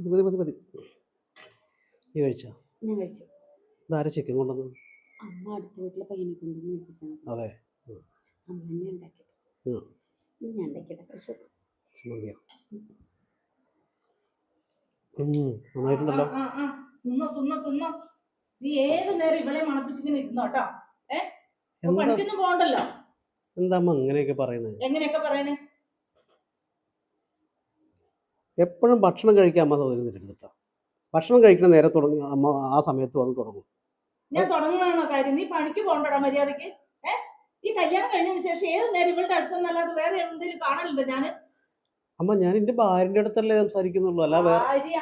മതി മതി മതി നീ കഴിച്ചോ? ഞാൻ കഴിച്ചു. ഇതാരാ ചിക്കൻ കൊണ്ടുവന്നു അമ്മ അടുത്ത വീട്ടിലെ പയ്യനെ കൊണ്ടുവന്ന് അതെ. അമ്മ തന്നെ ഉണ്ടാക്കിയത്. ഉം. ഇത് ഞാൻ ഉണ്ടാക്കിയത്. കഴിച്ചു? മതിയോ ഉം, നന്നായിട്ടുണ്ടല്ലോ. ആ, ആ, ആ. തിന്നോ തിന്നോ തിന്നോ. നീ ഏത് നേരം ഇവളെ മണപ്പിച്ചിങ്ങനെ ഇരുന്നോ കേട്ടോ എന്താ? പണിക്കൊന്നും പോകണ്ടല്ലോ. എന്താ അമ്മ അങ്ങനെയൊക്കെ പറയണേ? എങ്ങനെയൊക്കെ പറയണേ? എപ്പോഴും ഭക്ഷണം കഴിക്കാൻ അമ്മ സൗകര്യം തരുന്നത് കേട്ടോ. ഭക്ഷണം കഴിക്കുന്ന നേരെ തുടങ്ങി അമ്മ ആ സമയത്ത് വന്ന് തുടങ്ങും. ഞാൻ തുടങ്ങുന്നതാണോ കാര്യം? നീ പണിക്ക് പോകണ്ടടാ മര്യാദയ്ക്ക് ഈ കല്യാണം കഴിഞ്ഞതിന് ശേഷം ഏത് നേരം ഇവളുടെ അടുത്തെന്നല്ലാതെ വേറെ എന്തെങ്കിലും കാണലുണ്ടോ ഞാൻ അമ്മ ഞാൻ എന്റെ ഭാര്യന്റെ അടുത്തല്ലേ സംസാരിക്കുന്നുള്ളൂ അല്ല വേറെ ഭാര്യ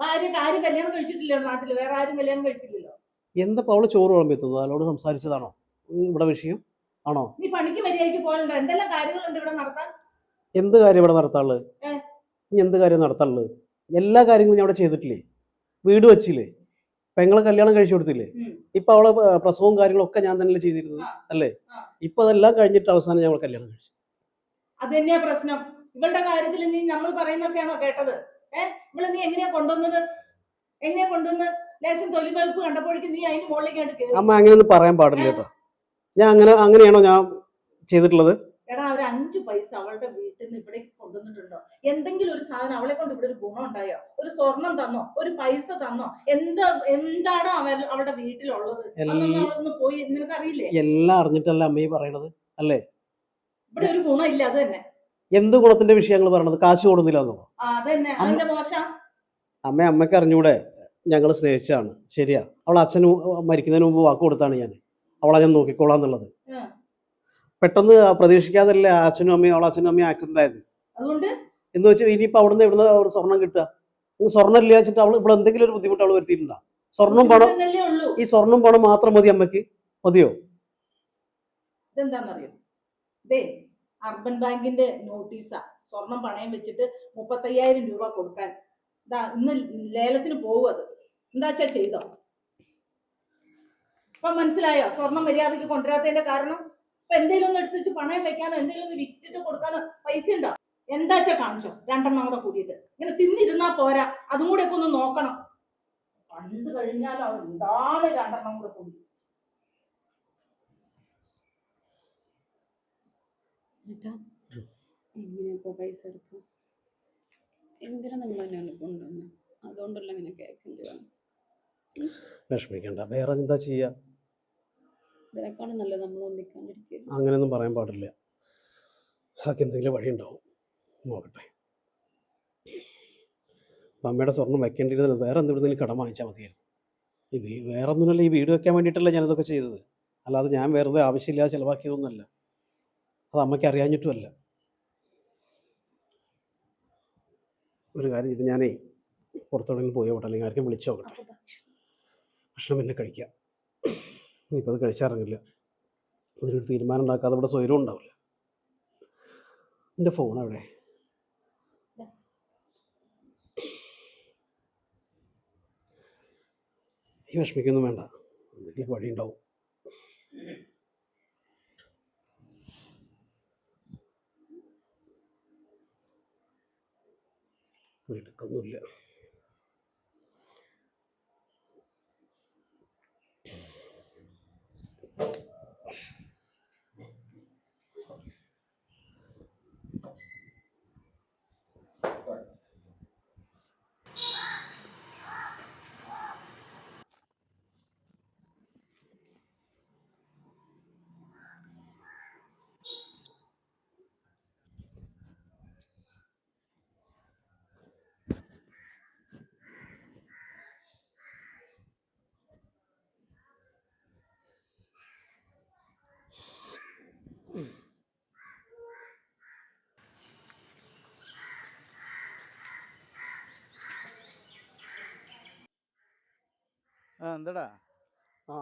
ഭാര്യക്ക് ആരും കല്യാണം കഴിച്ചിട്ടില്ല നാട്ടിൽ വേറെ ആരും കല്യാണം കഴിച്ചില്ലല്ലോ? എന്താ അവൾ ചോറ് വിളമ്പെത്തുന്നത് അവളോട് സംസാരിച്ചതാണോ? ഇവിടെ വിഷയം ആണോ? നീ പണിക്ക് മര്യാദയ്ക്ക് പോകലുണ്ടോ? എന്തെല്ലാം കാര്യങ്ങളുണ്ട് ഇവിടെ നടത്താൻ? എന്ത് കാര്യം ഇവിടെ നടത്താൾ ഏ? ഇനി എന്ത് കാര്യം നടത്താനുള്ളത്? എല്ലാ കാര്യങ്ങളും ഞാൻ അവിടെ ചെയ്തിട്ടില്ലേ? വീട് വെച്ചില്ലേ? പെങ്ങളെ കല്യാണം കഴിച്ചു കൊടുത്തില്ലേ? ഇപ്പൊ അവളെ പ്രസവവും പ്രസവവും കാര്യങ്ങളൊക്കെ ഞാൻ തന്നെ ചെയ്തിരുന്നത് അല്ലേ. ഇപ്പൊ അതെല്ലാം കഴിഞ്ഞിട്ട് അവസാനം ഞങ്ങൾ കല്യാണം കഴിച്ചു. അത് തന്നെയാ പ്രശ്നം. ഇവളുടെ കാര്യത്തിൽ നീ നമ്മൾ പറയുന്നൊക്കെയാണോ കേട്ടത്? ഏ? ഇവളെ നീ എങ്ങനെയാ കൊണ്ടുവന്നത്? എങ്ങനെയാ കൊണ്ടുവന്ന്? ലേശം തൊലിവെളുപ്പ് കണ്ടപ്പോഴേക്കും നീ അതിന് മുകളിലേക്ക് അമ്മ അങ്ങനെയൊന്നും പറയാൻ പാടില്ല കേട്ടോ. ഞാൻ അങ്ങനെ അങ്ങനെയാണോ ഞാൻ ചെയ്തിട്ടുള്ളത്? എടാ ഒരു അഞ്ചു പൈസ അവളുടെ വീട്ടിൽ നിന്ന് കൊണ്ടുവന്നിട്ടുണ്ടോ എന്തെങ്കിലും ഒരു സാധനം അവളെ കൊണ്ട് ഇവിടെ ഒരു ഗുണം ഉണ്ടായോ? ഒരു സ്വർണം തന്നോ? ഒരു പൈസ തന്നോ? എന്താ എന്താണ് അവൾ അവളുടെ വീട്ടിലുള്ളത്? അവളൊന്ന് പോയി നിനക്കറിയില്ലേ? എല്ലാം അറിഞ്ഞിട്ടല്ല അമ്മ ഈ പറയണത് അല്ലേ? ഇവിടെ ഒരു ഗുണം ഇല്ല അത് തന്നെ. എന്ത് ഗുണത്തിന്റെ വിഷയങ്ങൾ പറയണത്? കാശ് കൊടുന്നില്ല അമ്മ അമ്മയ്ക്ക് അറിഞ്ഞൂടെ? ഞങ്ങൾ സ്നേഹിച്ചാണ്. ശരിയാ. അവൾ അച്ഛന് മരിക്കുന്നതിന് മുമ്പ് വാക്ക് കൊടുത്താണ് ഞാൻ അവളെ ഞാൻ നോക്കിക്കോളാം എന്നുള്ളത്. പെട്ടെന്ന് പ്രതീക്ഷിക്കാതല്ലേ അച്ഛനും അമ്മയും അവളെ അച്ഛനും അമ്മയും ആക്സിഡന്റ് ആയത്? അതുകൊണ്ട്? എന്ന് വെച്ചാൽ ഇനിയിപ്പോൾ അവിടുന്ന് എവിടുന്ന് അവർ സ്വർണം കിട്ടുക? സ്വർണം ഇല്ല വെച്ചിട്ട് അവൾ ഇവിടെ എന്തെങ്കിലും ഒരു ബുദ്ധിമുട്ട് അവൾ വരുത്തിയിട്ടുണ്ടോ? സ്വർണം പണം ഈ സ്വർണം പണം മാത്രം മതി അമ്മയ്ക്ക്. മതിയോ? ഇതെന്താണെന്നറിയോ ദേ അർബൻ ബാങ്കിന്റെ നോട്ടീസാ. സ്വർണം പണയം വെച്ചിട്ട് മുപ്പത്തയ്യായിരം രൂപ കൊടുക്കാൻ. ഇതാ ഇന്ന് ലേലത്തിന് പോകും അത്. എന്താ വെച്ചാ ചെയ്തോ? ഇപ്പൊ മനസ്സിലായോ? സ്വർണം മര്യാദയ്ക്ക് കൊണ്ടുവരാത്തതിന്റെ കാരണം? ഇപ്പൊ എന്തെങ്കിലും ഒന്ന് എടുത്ത് വെച്ച് പണയം വെക്കാനോ എന്തെങ്കിലും ഒന്ന് വിറ്റിട്ട് കൊടുക്കാനോ പൈസ ഉണ്ടോ എന്താ വെച്ചാ കാണിച്ചോ? രണ്ടെണ്ണം കൂടെ കൂടിയിട്ട്. ഇങ്ങനെ തിന്നിരുന്നാ പോരാ. അതും കൂടെ ഒക്കെ ഒന്ന് നോക്കണം. കണ്ടു കഴിഞ്ഞാലോ എന്താണ് രണ്ടെണ്ണം കൂടെ കൂടി. ഏട്ടാ എങ്ങനെയാ ഇപ്പൊ പൈസ എടുക്കുക എന്തിനാ നിങ്ങൾ എന്നെ കൊണ്ടുവന്നത് അതുകൊണ്ടല്ല ഇങ്ങനെ കേൾക്കേണ്ടി വന്നു? വിഷമിക്കണ്ട. വേറെ എന്താ ചെയ്യാ? ഇതിനേക്കാളും നല്ലത് നമ്മൾ ഒന്നിക്കാണ്ടിരിക്കുക അങ്ങനെയൊന്നും പറയാൻ പാടില്ല. അതൊക്കെ എന്തെങ്കിലും വഴി ഉണ്ടാവും നോക്കട്ടെ. അപ്പം അമ്മയുടെ സ്വർണം വെക്കേണ്ടിയിരുന്നത് വേറെ എന്തെങ്കിലും കടം വാങ്ങിച്ചാൽ മതിയായിരുന്നു. ഈ വീ- വേറെ ഒന്നുമല്ല ഈ വീട് വെക്കാൻ വേണ്ടിയിട്ടല്ല ഞാനിതൊക്കെ ചെയ്തത്. അല്ലാതെ ഞാൻ വെറുതെ ആവശ്യമില്ലാതെ ചിലവാക്കിയതൊന്നുമല്ല. അത് അമ്മയ്ക്ക് അറിയാഞ്ഞിട്ടുമല്ല. ഒരു കാര്യം ഇത് ഞാനേ പുറത്തോടെങ്കിലും പോയി നോക്കട്ടെ. അല്ലെങ്കിൽ ആർക്കും വിളിച്ചു നോക്കട്ടെ. ഭക്ഷണം. പിന്നെ കഴിക്കാം. ഇനിയിപ്പോൾ അത് കഴിച്ചാറിങ്ങില്ല അതിനൊരു തീരുമാനം ഉണ്ടാക്കാതെ ഇവിടെ സ്വൈരം ഉണ്ടാവില്ല. എന്റെ ഫോൺ എവിടെ ഈ വിഷമിക്കൊന്നും വേണ്ട. എന്തെങ്കിലും വഴി ഉണ്ടാവും എന്താടാ? ആ.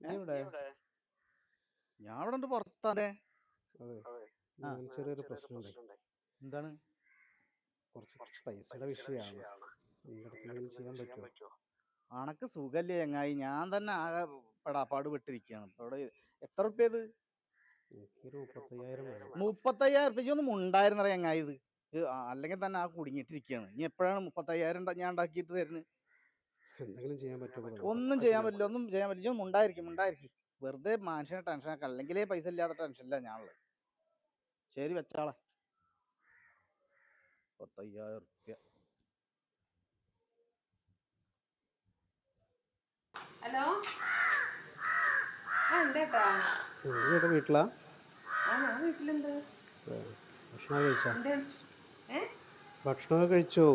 നീ ഇവിടെ ഞാൻ ഇവിടെ ഉണ്ട് പുറത്താണേ. അതെ. ഞാൻ ചെറിയൊരു പ്രശ്നമുണ്ട്. എന്താണ്? കുറച്ച് പൈസയുടെ വിഷയമാണ്. എന്തെങ്കിലും ചെയ്യാൻ പറ്റുമോ? അണക്ക് സുഖല്ലേ ചങ്ങായി ഞാൻ തന്നെ ആകെ പെടാപ്പാട് പെട്ടിരിക്കുകയാണ്. ഇപ്പൊ ഇവിടെ എത്ര റുപ്യ ഇത്? എനിക്കൊരു മുപ്പത്തയ്യായിരം വേണം. മുപ്പത്തയ്യായിരം ഒന്ന് മുണ്ടായിരുന്നറ ചങ്ങായി ഇത്? അല്ലെങ്കിൽ തന്നെ ആ കുടുങ്ങിയിട്ടിരിക്കുകയാണ്. ഇനി എപ്പോഴാണ് മുപ്പത്തയ്യായിരം ഞാൻ ഉണ്ടാക്കിയിട്ട് തരുന്നത്? എന്തെങ്കിലും ചെയ്യാൻ പറ്റുമോ ഒന്നും ചെയ്യാൻ പറ്റില്ല. ഒന്നും ചെയ്യാൻ പറ്റില്ല. ഉണ്ടായിരിക്കും ഉണ്ടായിരിക്കും വെറുതെ മനുഷ്യനെ ടെൻഷൻ ആക്കാം അല്ലെങ്കിലേ പൈസ ഇല്ലാത്ത ടെൻഷനില്ല ഞാനുള്ളത്. ശരി വെച്ചാളെ. പത്തയ്യായിരം റുപ്യ ഹലോ? വീട്ടിലാ? ആ ഞാൻ വീട്ടിലുണ്ട്. ഭക്ഷണം കഴിച്ചോ? ഭക്ഷണമൊക്കെ കഴിച്ചു?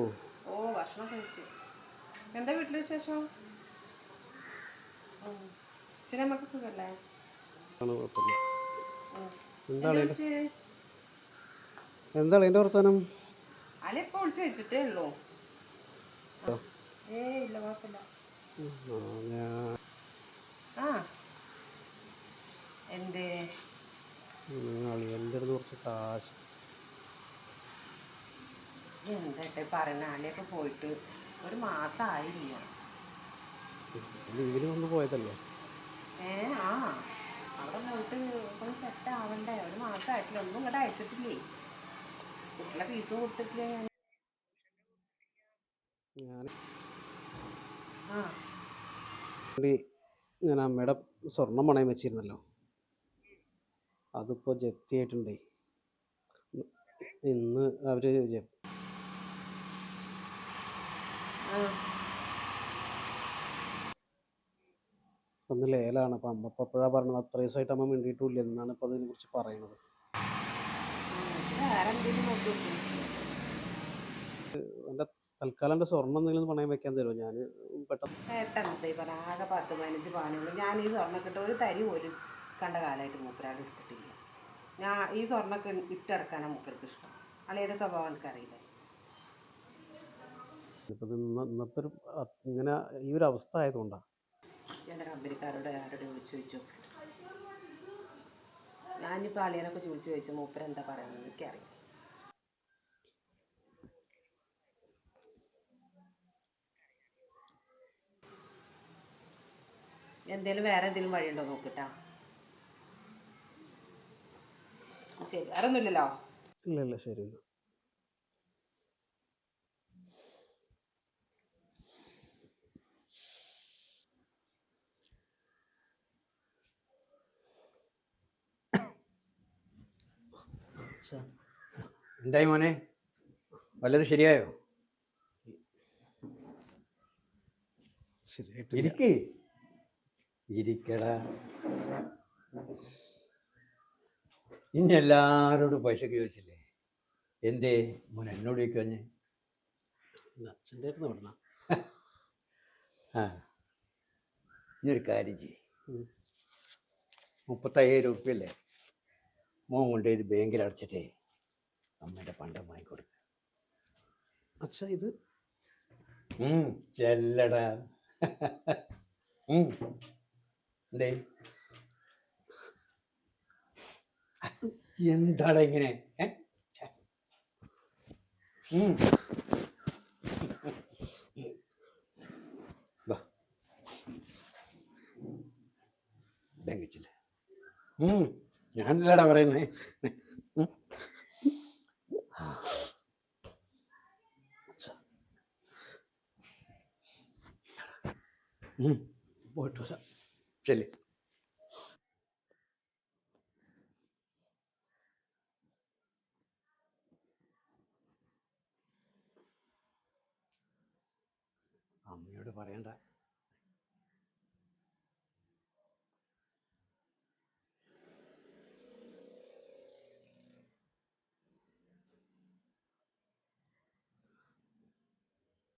എന്താ വീട്ടിൽ വിശേഷം. അച്ഛനമ്മക്ക് സുഖല്ലേ? എന്താണ്? എന്താണ് വർത്താനം? വിളിച്ചു വെച്ചിട്ടേ ഉള്ളൂ. ഏ ഇല്ല കുഴപ്പമില്ല. ആ, എന്തേ? അടുത്ത് കുറച്ച് കാശ്. എന്താട്ടെ പോയിട്ട് ഒരു മാസം ആയില്ല ലീവിന് വന്ന് പോയതല്ലേ? ഏ ആ. അവിടെ പോയിട്ട് ഒന്ന് സെറ്റ് ആവണ്ടേ? ഒരു മാസം ആയിട്ടില്ല ഒന്നും ഇങ്ങോട്ട് അയച്ചിട്ടില്ലേ? കുട്ടികളെ ഫീസ് കൊടുത്തിട്ടില്ല ഞാൻ? ഞാൻ ആ. ഞാൻ അമ്മയുടെ സ്വർണം പണയം വെച്ചിരുന്നല്ലോ. അതിപ്പോൾ ജപ്തി ആയിട്ടുണ്ടേ. ഇന്ന് അവർ ജപ്തി ഒന്ന് ലേലാണ്. അപ്പം അമ്മ ഇപ്പം എപ്പോഴാണ് പറഞ്ഞത്? അത്ര ദിവസമായിട്ട് അമ്മ മിണ്ടിയിട്ടില്ല എന്നാണ് ഇപ്പോൾ അതിനെ കുറിച്ച് നോക്ക്. എന്റെ തൽക്കാലം എന്റെ സ്വർണം എന്തെങ്കിലും പണയം വെക്കാൻ തരുമോ? ഞാൻ പെട്ടെന്ന് ഏട്ടനത്തെ പറ ആകെ പത്ത് പതിനഞ്ച് പാനുള്ളൂ ഞാൻ ഈ സ്വർണക്കിട്ട് ഒരു തരി പോലും കണ്ട കാലമായിട്ട് മൂപ്പരാൾ എടുത്തിട്ടില്ല. ഞാൻ ഈ സ്വർണൊക്കെ ഇട്ടിറക്കാനാണ് മൂപ്പർക്ക് ഇഷ്ടം. അളിയുടെ സ്വഭാവം എനിക്കറിയില്ല. ഇപ്പം ഇന്ന് ഇന്നത്തെ ഒരു ഇങ്ങനെ ഈ ഒരു അവസ്ഥ ആയതുകൊണ്ടാണ് എന്റെ കമ്പനിക്കാരോട് ആരോട് വിളിച്ചു ചോദിച്ചു. ഞാനിപ്പോൾ അളിയനൊക്കെ ചോദിച്ചു ചോദിച്ചു മൂപ്പര് എന്താ പറയുന്നത് എനിക്കറിയാം എന്തേലും വേറെ എന്തെങ്കിലും വഴിയുണ്ടോ നോക്കിട്ടാ? ശരി വേറെ ഒന്നുമില്ലല്ലോ ഇല്ല ഇല്ല ശരി എന്തായി മോനെ? വല്ലത് ശരിയായോ? ഇരിക്ക്. ഇരിക്കടാ. ഇനി എല്ലാവരോടും പൈസക്ക് ചോദിച്ചില്ലേ? എന്തേ? മോൻ എന്നോട് ചോദിക്കഞ്ഞേ അച്ഛന്റെ അടുത്ത് ആ. ഇനി ഒരു കാര്യം ചെയ്യ. മുപ്പത്തയ്യായിരം ഉറുപ്പ്യല്ലേ? മോൻ കൊണ്ടുപോയി ബാങ്കിൽ അടച്ചിട്ടേ അമ്മയുടെ പണ്ടം വാങ്ങിക്കൊടുക്ക. അച്ഛ ഇത് ഉം, ചെല്ലടാ. ഉം. എന്തേ? എന്താടാ ഇങ്ങനെ? ഏ? ഞാനല്ലടാ പറയുന്നേ. പോയിട്ട് വരാം. ശരി. അമ്മയോട് പറയണ്ട.